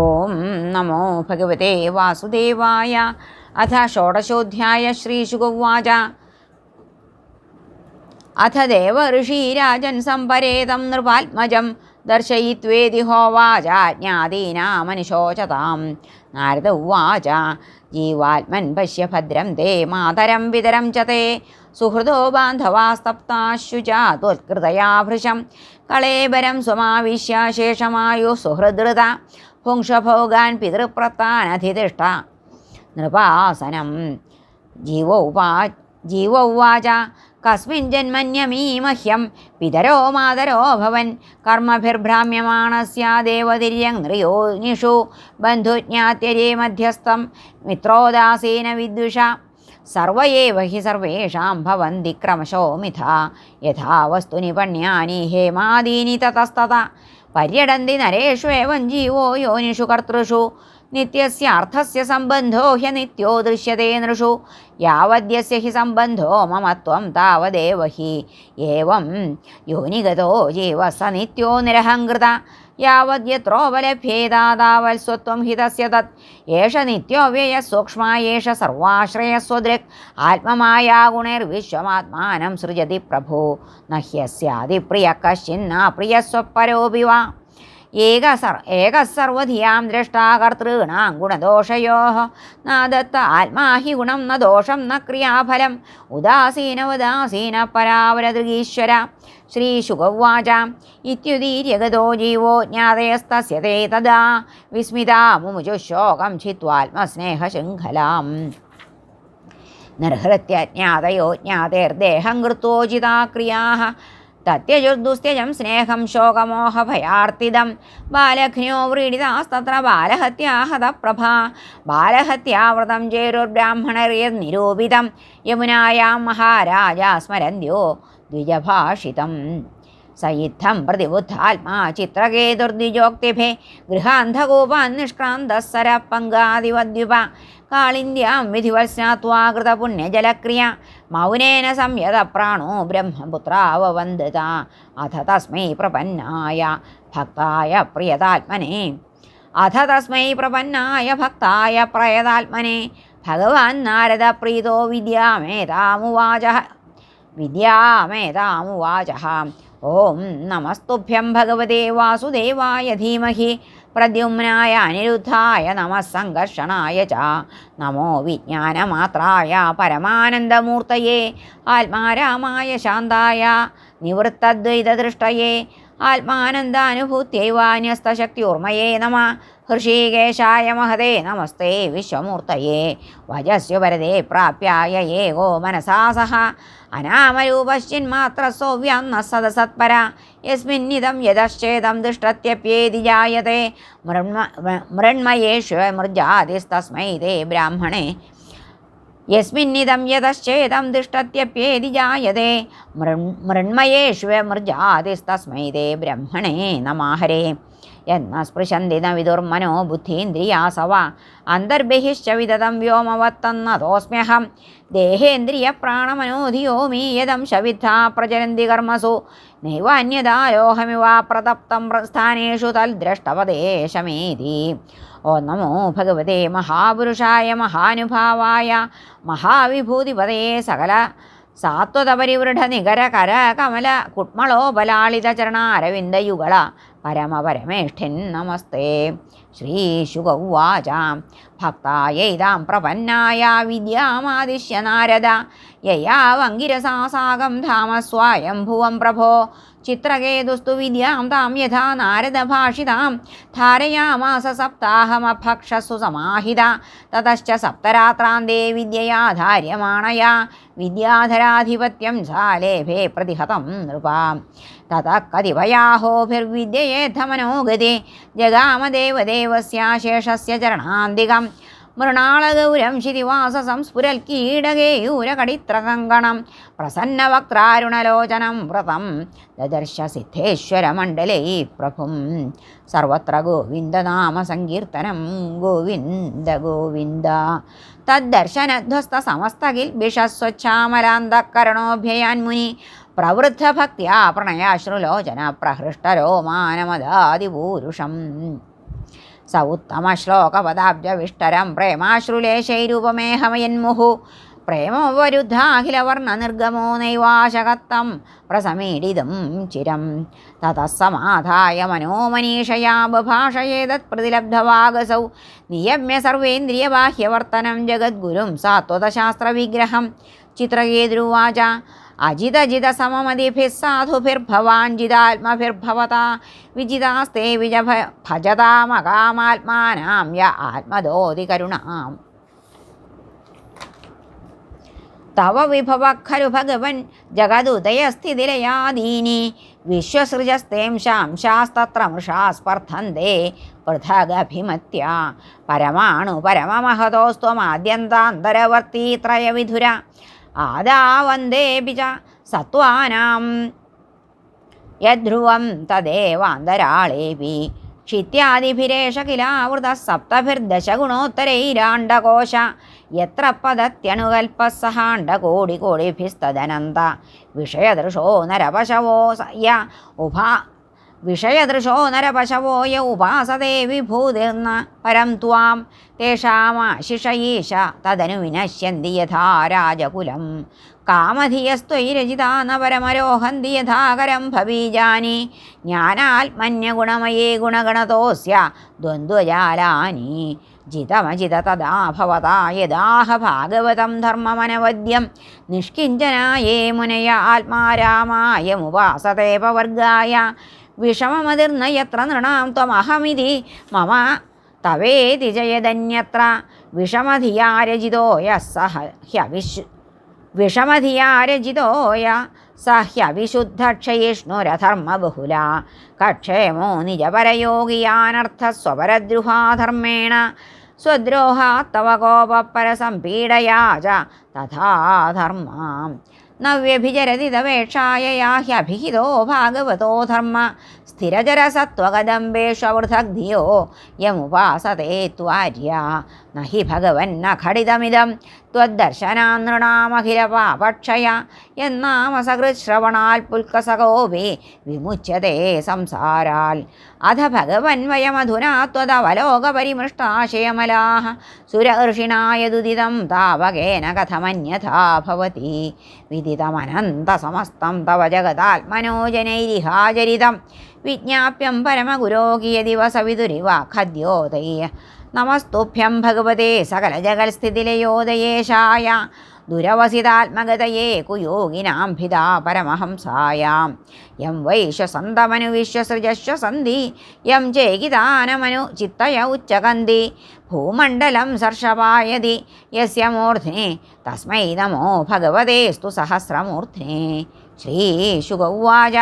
ഓം നമോ ഭഗവതേ വാസുദേവായ. അഥ ഷോഡശോധ്യായ ശ്രീശുഗുവാച അഥ ദേവ ദേവഋഷീരാജൻ സംപരേതം നൃപാത്മജം ദർശയിത്വേതി ഹോവാച ജ്ഞാതീനാമനുശോചതാം നാരദ ഉവാച ജീവാത്മൻ പശ്യ ഭദ്രം തേ മാതരം പിതരം ച തേ. സുഹൃദോ ബാന്ധവാസ്തപ്താശുചാ ത്വത്കൃതയാ ഭൃശം. കളേബരം സ്വമാവിശ്യ ശേഷമായു സുഹൃദൃത. പുംഷഭോഗാൻ പിതൃപ്രത്താനധിതിഷ്ഠ നൃപാസനം. ജീവോപാ ജീവോവാച കസ്മിൻ ജന്മന്യമീ മഹ്യം പിതരോ മാതരോ ഭവൻ. കർമ്മഭിർഭ്രാമ്യമാണ ദേവതിര്യങ് നൃയോനിഷു. ബന്ധുജ്ഞാത്യരേ മധ്യസ്ഥം. മിത്രോദാസീന വിദ്വിഷ. സർവ ഏവ ഹി സർവേഷാം ഭവന്തി ക്രമശോമിഥ. യഥാ വസ്തുനി പണ്യാനി ഹേമാദീനി തതസ്തത. പര്യടന്തി നരേഷ്വേവം ജീവോ യോനിഷു കർത്തൃഷു. നിത്യസ്യാർത്ഥസ്യ സംബന്ധോ ഹ്യ നിത്യോ ദൃശ്യത്തെ നൃഷു. യാവദ്യസ്യ ഹി സംബന്ധോ മമത്വം താവദേവ ഹി. ഏവം യോനിഗതോ ജീവ സ നിത്യോ നിരഹങ്കൃത യാവദ്യത്രോപലഭ്യേതാതാവത്സ്വത്വം ഹി തസ്യ തത്. ഏഷ നിത്യോവ്യയ സൂക്ഷ്മ ഏഷ സർവാശ്രയസ്വദൃക് ആത്മമായ ഗുണൈർവിശ്വമാത്മാനം സൃജതി പ്രഭു. നഹ്യസ്യാതിപ്രിയ കശ്ചിന്ന പ്രിയസ്വപരോപി വാ ഏക സർ ഏക ഗുണദോഷയോः. നാദത്ത ആത്മാഹി ഗുണം ന ദോഷം ന ക്രിയാഫലം. ഉദാസീന ഉദാസീന പരാവരദൃഗീശ്വര ശ്രീശുഗവാച. ഇത്യുദീര്യഗതോ ജീവോ ജ്ഞാതയസ്തസ്യ തേ തദാ വിസ്മിതാ മുമുജുശോകം ചിത്വാത്മസ്നേഹശൃംഖലാം. നിർഹൃത്യ ജ്ഞാതയോ ജ്ഞാതേർദേഹം കൃത്വോചിതാ ക്രിയാः. തത്യജുർദുസ്ത്യജം സ്നേഹം ശോകമോഹഭയാർത്തിദം ബാലഘ്നോ വ്രീഡിതാസ്തത്ര ബാലഹത്യാഹത പ്രഭ ബാലഹത്യാവ്രതം ചേരുർബ്രാഹ്മണര്യർ നിരൂപിതം. യമുനായാം മഹാരാജ സ്മരന്ത്യോ ദ്വിജഭാഷിതം. സയിദ്ധം പ്രതിബുദ്ധാത്മാ ചിത്രകേതുർദ്വിജോക്തിഭേ ഗൃഹാന്ധകൂപാൻ നിഷ്ക്രാന്തസ്സര പങ്കാദിവദ്യുപ കാളിന്ദ്യാം വിധിവത്സ്നാത്വാ പുണ്യജലക്രിയ മൗനേന സംയത പ്രാണോ ബ്രഹ്മപുത്രാവവന്ദിത അഥ തസ്മൈ പ്രപന്നായ ഭക്തായ പ്രിയതാത്മനെ. അഥ തസ്മൈ പ്രപന്നായ ഭക്തായ പ്രയതാത്മനെ. ഭഗവാൻ നാരദ പ്രീതോ വിദ്യാമേതാമുവാച വിദ്യാമേതാമുവാച ഓം നമസ്തുഭ്യം ഭഗവതേ വാസുദേവായ ധീമഹി. പ്രദ്യുമ്നായ അനിരുദ്ധായ നമസംഘർഷണായ ച. നമോ വിജ്ഞാനമാത്രായ പരമാനന്ദമൂർത്തയേ. ആത്മാരാമായ ശാന്തായ നിവൃത്തദ്വൈതദൃഷ്ടയേ. ആത്മാനന്ദാനുഭൂത്യൈവാന്യസ്തശക്തിയോർമ്മയേ നമ. ഹൃഷീകേശായ മഹതേ നമസ്തേ വിശ്വമൂർത്തയേ. വജസ്യു വരദേ പ്രാപ്യായ ഏകോ മനസാ സഹ. അനാമരൂപശ്ചിന്മാത്ര സൗവ്യം ന സദസത്പര. യസ്മിന്നിതം യതശ്ചേതം ദുഷ്ടത്യപ്യേതി ജായത്തെ മൃണ്മ മൃണ്മയേഷു മൃജാതിസ്തസ്മൈ തേ ബ്രാഹ്മണേ. യസ്മിന്നിദം യതശ്ചേതം തിഷ്ടത്യപ്യേതി ജായതേ. മൃൺ മൃണ്മയേഷു മൃജാതിസ്തസ്മൈ തേ ബ്രഹ്മണേ നമാഹരേ. എന്ന സ്പൃശന്തിന വിദുർമനോ ബുദ്ധീന്ദ്രിയാസവ അന്തർബഹിശ്ച വിദതം വ്യോമവത്തന്നതോസ്മ്യഹം ദേഹേന്ദ്രിയ പ്രാണമനോധിയോ മീയതം ശവിദ്ധാ പ്രചരന്തി കർമ്മസു. നൈവാന്യതായോഹമിവ പ്രതപ്തം സ്ഥാനേഷു തൽദ്രഷ്ടപദേശമേതി ഓ നമോ ഭഗവതേ മഹാപുരുഷായ മഹാനുഭാവായ മഹാവിഭൂതിപതേ സകല സാത്വതപരിവൃഢ നികര കര കമല കുട്മളോ ബലാളിത ചരണ ചരണാരവിന്ദയുഗള പരമപരമേഷ്ഠിൻ നമസ്തേ. ശ്രീശുഗൗവാച ഭക്തായൈതാം പ്രപന്നായ വിദ്യാമാദിശ്യ നാരദ. യയാവങ്കിരസാ സാകം ധാമ സ്വായംഭുവം പ്രഭോ. ചിത്രകേതുസ്തു വിദ്യാം താം യഥാ നാരദഭാഷിതാം ധാരയാമാസ സപ്താഹമഭക്ഷസു സമാഹിത. തതശ്ച സപ്തരാത്രാന്തേ വിദ്യയാധാര്യമാണയാ വിദ്യാധരാധിപത്യം സാലേഭേ പ്രതിഹതം നൃപാം. തത കതിഭയാഹോഭിർവിദ്യയേദ്ധമനോഗതി ജഗാമദേവദേവസ്യാശേഷസ്യ ചരണാന്തികം. മൃണാളഗൗരം ശിതിവാസസം സ്ഫുരൽ കീടകേയൂരകടിത്രകങ്കണം പ്രസന്നവക്രാരുണലോചനം വ്രതം ദദർശ സിദ്ധേശ്വരമണ്ഡലൈ പ്രഭും. സർവത്ര ഗോവിന്ദനാമ സങ്കീർത്തനം ഗോവിന്ദ ഗോവിന്ദ. തദ്ദർശനധ്വസ്ത സമസ്തകിൽ ബിഷസ്വച്ഛാമലാന്തകരണോഭ്യയാൻ പ്രവൃദ്ധഭക്ത്യാ പ്രണയാശ്രുലോചന പ്രഹൃഷ്ടരോമാനമദാതിപൂരുഷം സ ഉത്തമശ്ലോകപദാബ്ജവിഷ്ടരം പ്രേമാശ്രുലേശൈരൂപമേഹമയന്മുഹു. പ്രേമോപരുദ്ധാഖിലവർണ നിർഗമോ നൈവാശകത്തം പ്രസമീഡിതും ചിരം. തതഃ സമാധായ മനോമനീഷയാ ബഭാഷയേതത് പ്രതിലബ്ധവാഗസൗ നിയമ്യ സർവേന്ദ്രിയബാഹ്യവർത്തനം ജഗദ്ഗുരും സാത്വതശാസ്ത്രവിഗ്രഹം. ചിത്രകേതുരുവാച അജിതജിത സമമതിഭിः സാധുഭിർഭവാൻ ജിതാത്മഭിർഭവതാ വിജിതാസ്തേ വിജഭ ഭജതാമകാമാത്മാനാം യ ആത്മദോതി കരുണാം തവ വിഭവ ഖലു ഭഗവൻ ജഗദുദയസ്ഥിതിരയാദീനി വിശ്വസൃജസ്തേം ശാംശാസ്തത്ര മൃഷാ സ്പർദ്ധന്തേ പൃഥഗഭിമത്യ പരമാണു പരമമഹതോസ്ത്വമാദ്യന്താന്തരവർത്തി ത്രയവിധുര ആദാവന്ദേപി പിച സത്വാനാം. യധ്രുവം തദേവാന്തരാളേപി ക്ഷിത്യാദിഭിരേഷ കിലാവൃത സപ്തഭിർദശഗുണോത്തരൈരാണ്ടകോശ. എത്ര പദത്യണുകൽപ്പ സഹാണ്ടകോടികോടിഭിസ്തദനന്ത വിഷയദൃശോ നരപശവോ സയ്യ ഉഭ ഉപാ വിഷയദൃശോ നരപശവോ യ ഉപാസതേ വിഭൂതിർന്ന പരം ത്വാം തേഷാമാശിഷയീശ തദനു വിനശ്യന്തി യഥാ രാജകുലം. കാമധിയസ്ത്വൈരചിതാ ന പരമരോഹന്തി യഥാകരം ഭവീജാനി. ജ്ഞാനാത്മന്യഗുണമയേ ഗുണഗണതോസ്യ ദ്വന്ദ്വജാലാനി. ജിതമജിത തദാ ഭവതാ യദാഹ ഭാഗവതം ധർമ്മമനവദ്യം. നിഷ്കിഞ്ചനായേ മുനയ ആത്മാരാമായ മുപാസതേപവർഗായ വിഷമമതിർന്ന യത്ര നൃണാം ത്വമഹമിതി മമ തവേതി ജയതന്യത്ര വിഷമധിയാരചിതോയ സഹ ഹ്യവിശ് സഹ്യവിശുദ്ധക്ഷയിഷ്ണുരധർമ്മ സഹ്യവിശുദ്ധക്ഷയിഷ്ണുരധർമ്മബഹുല കക്ഷേമോ നിജപരയോഗിയാനർത്ഥസ്വപരദ്രുഹാധർമ്മേണ സ്വപരദ്രുഹാധർമ്മേണ സ്വദ്രോഹാത്തവകോപരസംപീഡയാ ച ധർമാം നവ്യഭിചരതി തവേക്ഷായ യാഹ്യഭിഹിതോ ഭാഗവതോ ധർമ്മ. സ്ഥിരചരസത്വകദംബേഷവൃഥഗ്ധിയോ യമുപാസതേ ത്വാര്യ. ന ഹി ഭഗവന്ന ഘടിതമിതം ത്വദ്ദർശനാനൃണാമഖിലപാപക്ഷയ എന്നാമസകൃശ്രവണാൽ പുൽക്കസകോപി വിമുച്യതേ സംസാരാൽ. അധ ഭഗവൻ വയമധുനാ ത്വദവലോകപരിമൃഷ്ടാശയമലാः സുരർഷിണായ ദുദിതം താവകേന കഥമന്യഥാ ഭവതി. വിദിതമനന്തസമസ്തം തവ ജഗതാത്മനോജനൈരിഹാചരിതം വിജ്ഞാപ്യം പരമഗുരോ കിയദിവസവിതുരിവ ഖദ്യോദയ. നമസ്തുഭ്യം ഭഗവതേ സകലജഗൽസ്ഥിതിലയോദയേശായ. ദുരവസിതാത്മഗതയേ കുയോഗിനാംഭിതാ പരമഹംസായാം. യം വൈശ്വസന്തമനുവിശ്വസൃജശ്വസന്ധി യം ചേകിതാനമനു ചിത്തയ ഉച്ചകന്തി ഭൂമണ്ഡലം സർഷപായതി യസ്യ മൂർധ്നെ തസ്മൈ നമോ ഭഗവതേസ്തു സഹസ്രമൂർധ്നെ. ശ്രീശുക ഉവാച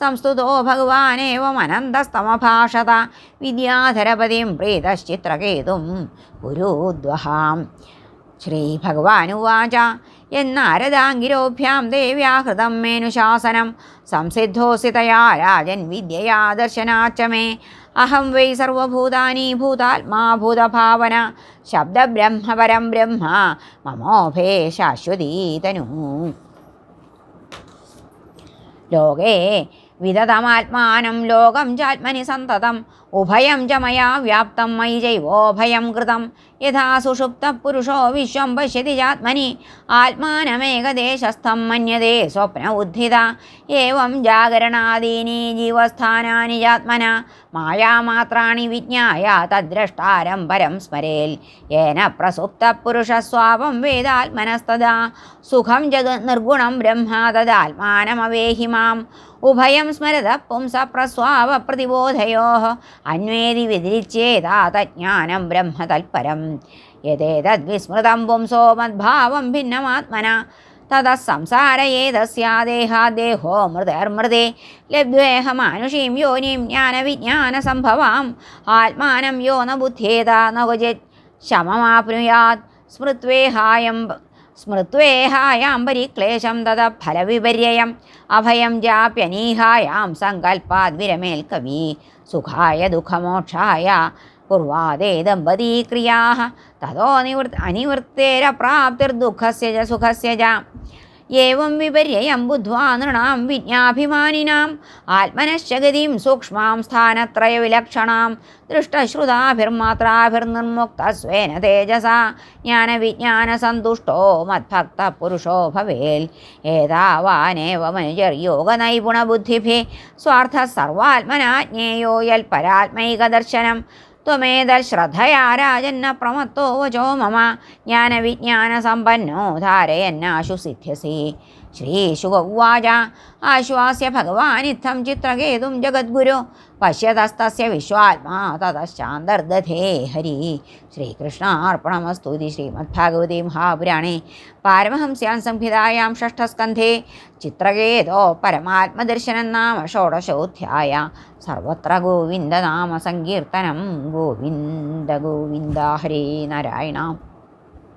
സംസ്തുതോ ഭഗവാനേവമനന്തസ്തമഭാഷത വിദ്യാധരപതിം പ്രീതശ്ചിത്രകേതും ഗുരുദ്വഹാം. ശ്രീഭഗവാനുവാച. എന്നാരദാംഗിരോഭ്യാം ദേവ്യാഹൃതം മേനുശാസനം സംസിദ്ധോസി തയാ രാജൻ വിദ്യയാ ദർശനാച്ച മേ അഹം വൈ സർവഭൂതാനി ഭൂതാത്മാ ഭൂതഭാവന. ശബ്ദബ്രഹ്മപരം ബ്രഹ്മ. മമോഭേ ശാശ്വതീതനു. ലോകേ വിദതമാത്മാനം ലോകം ചാത്മനി സന്തതം. ഉഭയം ച മയാ വ്യാപ്തം മയി ജൈവോഭയം കൃതം യഥാ സുഷുപ്ത പുരുഷോ വിശ്വം പശ്യതി ചാത്മനി ആത്മാനമേകദേശസ്ഥം മന്യതേ സ്വപ്ന ഉദ്ധിത ഏവം ജാഗരണാദീനി ജീവസ്ഥാനാനി ചാത്മന മായാമാത്രാണി വിജ്ഞായ തദ്രഷ്ടാരം പരം സ്മരേൽ യേന പ്രസുപ്ത പുരുഷസ്വാപം വേദാത്മനസ്തദാ സുഖം ജഗ നിർഗുണം ബ്രഹ്മ തദാത്മാനമവേഹി മാം ഉഭയം സ്മരത പുംസ പ്രസ്വാവ പ്രതിബോധയോ അന്വേതി വ്യതിരിച്ചേതാതജ്ഞാനം ബ്രഹ്മതൽപരം. ബ്രഹ്മ തൽപരം യഥേതദ്വിസ്മൃതം പുംസോ മദ്ഭാവം ഭിന്നമാത്മന തത സംസാരയേതസ്യാദേഹാദേഹോ മൃതർമൃതേ മൃതേർമൃതേ. മാനുഷീം യോനിം ജ്ഞാനവിജ്ഞാനസംഭവാം. ആത്മാനം യോ ന ബുദ്ധ്യേത ന ക്വചിത് ശമമാപ്നുയാത്. സ്മൃത്വേഹായം സ്മൃത്വേഹായാം പരിക്ലേശം തത ഫലവിപര്യയം. അഭയം ജാപ്യനീഹായാം സങ്കൽപ്പാദ് വിരമേൽ കവി സുഖായ ദുഃഖമോക്ഷായ കുർവാദേ ദമ്പതീ ക്രിയാ തതോ നിവൃ അനിവൃത്തേര പ്രാപ്തിർദുഃഖസ്യ ച സുഖസ്യ ച ഏവം വിപര്യം ബുദ്ധ്വാ നൃണാം വിജ്ഞാഭിമാനിനാം. ആത്മനശ്ചഗതിം സൂക്ഷ്മാം സ്ഥാനത്രയവിലക്ഷണാം ദൃഷ്ടശ്രുതാഭിർമാത്രാഭിർനിർമുക്തസ്വേന തേജസ. ജ്ഞാനവിജ്ഞാനസന്തുഷ്ടോ മദ്ഭക്ത പുരുഷോ ഭവേൽ. ഏതാവാനേവ മനുജർയോഗനൈപുണബുദ്ധിഭി. സ്വാർത്ഥ സർവാത്മനാ ജ്ഞേയോ യൽ പരാത്മൈകദർശനം ത്വമേതൽ ശ്രദ്ധയാ രാജന്ന പ്രമത്തോ വചോ മമ. ജ്ഞാനവിജ്ഞാനസമ്പന്നോ ധാരയന്നാശു സിദ്ധ്യസി श्रीशुक उवाच आश्वास्य भगवानित्थं चित्रकेतुं जगद्गुरो पश्यतस्तस्य विश्वात्मा ततश्चान्तर्दधे हरि। श्रीकृष्णार्पणमस्तु इति श्रीमद्भागवते महापुराणे पारमहंस्यां संहितायां षष्ठस्कन्धे चित्रकेतो परमात्मदर्शनं नाम षोडशोऽध्याय। सर्वत्र गोविन्दनामसङ्कीर्तनं गोविन्द गोविन्द, हरे नारायण